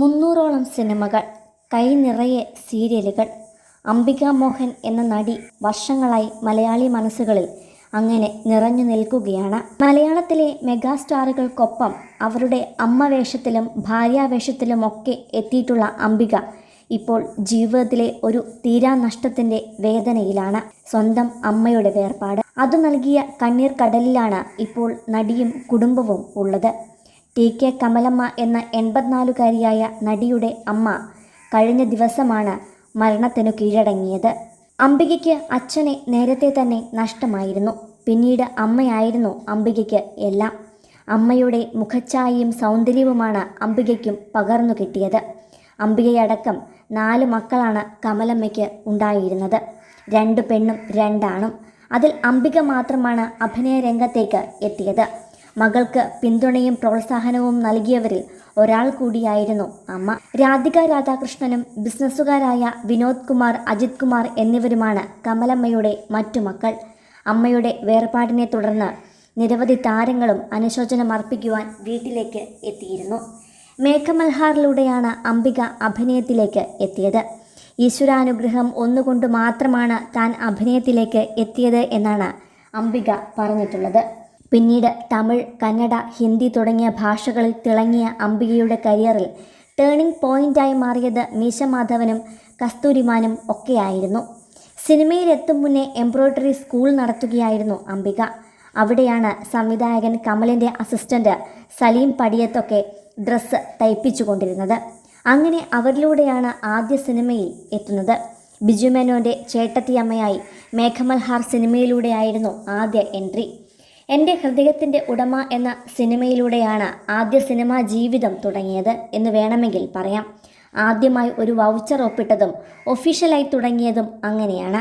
മുന്നൂറോളം സിനിമകൾ കൈ നിറയെ സീരിയലുകൾ അംബിക മോഹൻ എന്ന നടി വർഷങ്ങളായി മലയാളി മനസ്സുകളിൽ അങ്ങനെ നിറഞ്ഞു നിൽക്കുകയാണ്. മലയാളത്തിലെ മെഗാസ്റ്റാറുകൾക്കൊപ്പം അവരുടെ അമ്മ വേഷത്തിലും ഭാര്യാവേഷത്തിലുമൊക്കെ എത്തിയിട്ടുള്ള അംബിക ഇപ്പോൾ ജീവിതത്തിലെ ഒരു തീരാനഷ്ടത്തിന്റെ വേദനയിലാണ്. സ്വന്തം അമ്മയുടെ വേർപാട്. അത് നൽകിയ കണ്ണീർ കടലിലാണ് ഇപ്പോൾ നടിയും കുടുംബവും ഉള്ളത്. ടി കെ കമലമ്മ എന്ന എൺപത്തിനാലുകാരിയായ നടിയുടെ അമ്മ കഴിഞ്ഞ ദിവസമാണ് മരണത്തിനു കീഴടങ്ങിയത്. അംബികയ്ക്ക് അച്ഛനെ നേരത്തെ തന്നെ നഷ്ടമായിരുന്നു. പിന്നീട് അമ്മയായിരുന്നു അംബികയ്ക്ക് എല്ലാം. അമ്മയുടെ മുഖച്ഛായയും സൗന്ദര്യവുമാണ് അംബികയ്ക്കും പകർന്നു കിട്ടിയത്. അംബികയടക്കം നാല് മക്കളാണ് കമലമ്മയ്ക്ക് ഉണ്ടായിരുന്നത്. രണ്ട് പെണ്ണും രണ്ടാണും. അതിൽ അംബിക മാത്രമാണ് അഭിനയ രംഗത്തേക്ക് എത്തിയത്. മകൾക്ക് പിന്തുണയും പ്രോത്സാഹനവും നൽകിയവരിൽ ഒരാൾ കൂടിയായിരുന്നു അമ്മ. രാധിക രാധാകൃഷ്ണനും ബിസിനസ്സുകാരായ വിനോദ് കുമാർ അജിത് കുമാർ എന്നിവരുമാണ് കമലമ്മയുടെ മറ്റു മക്കൾ. അമ്മയുടെ വേർപാടിനെ തുടർന്ന് നിരവധി താരങ്ങളും അനുശോചനം അർപ്പിക്കുവാൻ വീട്ടിലേക്ക് എത്തിയിരുന്നു. മേഘമൽഹാറിലൂടെയാണ് അംബിക അഭിനയത്തിലേക്ക് എത്തിയത്. ഈശ്വരാനുഗ്രഹം ഒന്നുകൊണ്ട് മാത്രമാണ് താൻ അഭിനയത്തിലേക്ക് എത്തിയത് എന്നാണ് അംബിക പറഞ്ഞിട്ടുള്ളത്. പിന്നീട് തമിഴ് കന്നഡ ഹിന്ദി തുടങ്ങിയ ഭാഷകളിൽ തിളങ്ങിയ അംബികയുടെ കരിയറിൽ ടേണിംഗ് പോയിന്റായി മാറിയത് മീശമാധവനും കസ്തൂരിമാനും ഒക്കെയായിരുന്നു. സിനിമയിലെത്തും മുന്നേ എംബ്രോയ്ഡറി സ്കൂൾ നടത്തുകയായിരുന്നു അംബിക. അവിടെയാണ് സംവിധായകൻ കമലിന്റെ അസിസ്റ്റന്റ് സലീം പടിയത്തൊക്കെ ഡ്രസ്സ് തയ്പ്പിച്ചു കൊണ്ടിരുന്നത് അങ്ങനെ അവരിലൂടെയാണ് ആദ്യ സിനിമയിൽ എത്തുന്നത്. ബിജു മേനോന്റെ ചേട്ടത്തിയമ്മയായി മേഘമൽഹാർ സിനിമയിലൂടെയായിരുന്നു ആദ്യ എൻട്രി. എന്റെ ഹൃദയത്തിന്റെ ഉടമ എന്ന സിനിമയിലൂടെയാണ് ആദ്യ സിനിമാ ജീവിതം തുടങ്ങിയത് എന്ന് വേണമെങ്കിൽ പറയാം. ആദ്യമായി ഒരു വൗച്ചർ ഒപ്പിട്ടതും ഒഫീഷ്യലായി തുടങ്ങിയതും അങ്ങനെയാണ്.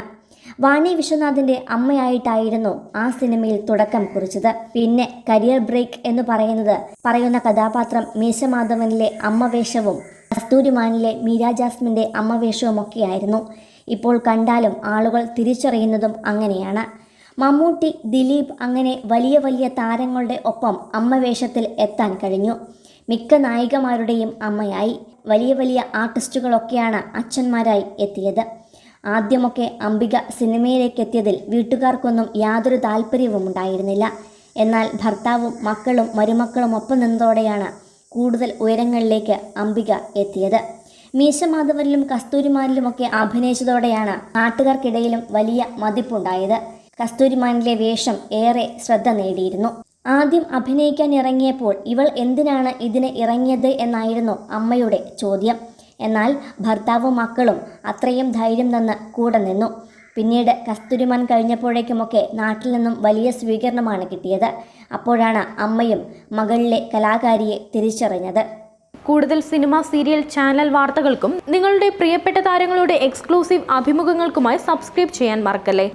വാണി വിശ്വനാഥിന്റെ അമ്മയായിട്ടായിരുന്നു ആ സിനിമയിൽ തുടക്കം കുറിച്ചത്. പിന്നെ കരിയർ ബ്രേക്ക് എന്ന് പറയുന്നത് പറയുന്ന കഥാപാത്രം മീശമാധവനിലെ അമ്മവേഷവും കസ്തൂരിമാനിലെ മീര ജാസ്മിന്റെ അമ്മവേഷവുമൊക്കെയായിരുന്നു. ഇപ്പോൾ കണ്ടാലും ആളുകൾ തിരിച്ചറിയുന്നതും അങ്ങനെയാണ്. മമ്മൂട്ടി ദിലീപ് അങ്ങനെ വലിയ വലിയ താരങ്ങളുടെ ഒപ്പം അമ്മ വേഷത്തിൽ എത്താൻ കഴിഞ്ഞു. മിക്ക നായികമാരുടെയും അമ്മയായി. വലിയ വലിയ ആർട്ടിസ്റ്റുകളൊക്കെയാണ് അച്ഛന്മാരായി എത്തിയത്. ആദ്യമൊക്കെ അംബിക സിനിമയിലേക്ക് എത്തിയതിൽ വീട്ടുകാർക്കൊന്നും യാതൊരു താല്പര്യവും ഉണ്ടായിരുന്നില്ല. എന്നാൽ ഭർത്താവും മക്കളും മരുമക്കളും ഒപ്പം നിന്നതോടെയാണ് കൂടുതൽ ഉയരങ്ങളിലേക്ക് അംബിക എത്തിയത്. മീശമാധവനിലും കസ്തൂരിമാരിലുമൊക്കെ അഭിനയിച്ചതോടെയാണ് നാട്ടുകാർക്കിടയിലും വലിയ മതിപ്പുണ്ടായത്. കസ്തൂരിമാനിലെ വേഷം ഏറെ ശ്രദ്ധ നേടിയിരുന്നു. ആദ്യം അഭിനയിക്കാൻ ഇറങ്ങിയപ്പോൾ ഇവൾ എന്തിനാണ് ഇതിന് ഇറങ്ങിയത് എന്നായിരുന്നു അമ്മയുടെ ചോദ്യം. എന്നാൽ ഭർത്താവും മക്കളും അത്രയും ധൈര്യം തന്ന് കൂടെ നിന്നു. പിന്നീട് കസ്തൂരിമാൻ കഴിഞ്ഞപ്പോഴേക്കുമൊക്കെ നാട്ടിൽ നിന്നും വലിയ സ്വീകരണമാണ് കിട്ടിയത്. അപ്പോഴാണ് അമ്മയും മകളിലെ കലാകാരിയെ തിരിച്ചറിഞ്ഞത്. കൂടുതൽ സിനിമ സീരിയൽ ചാനൽ വാർത്തകൾക്കും നിങ്ങളുടെ പ്രിയപ്പെട്ട താരങ്ങളുടെ എക്സ്ക്ലൂസീവ് അഭിമുഖങ്ങൾക്കുമായി സബ്സ്ക്രൈബ് ചെയ്യാൻ മറക്കല്ലേ?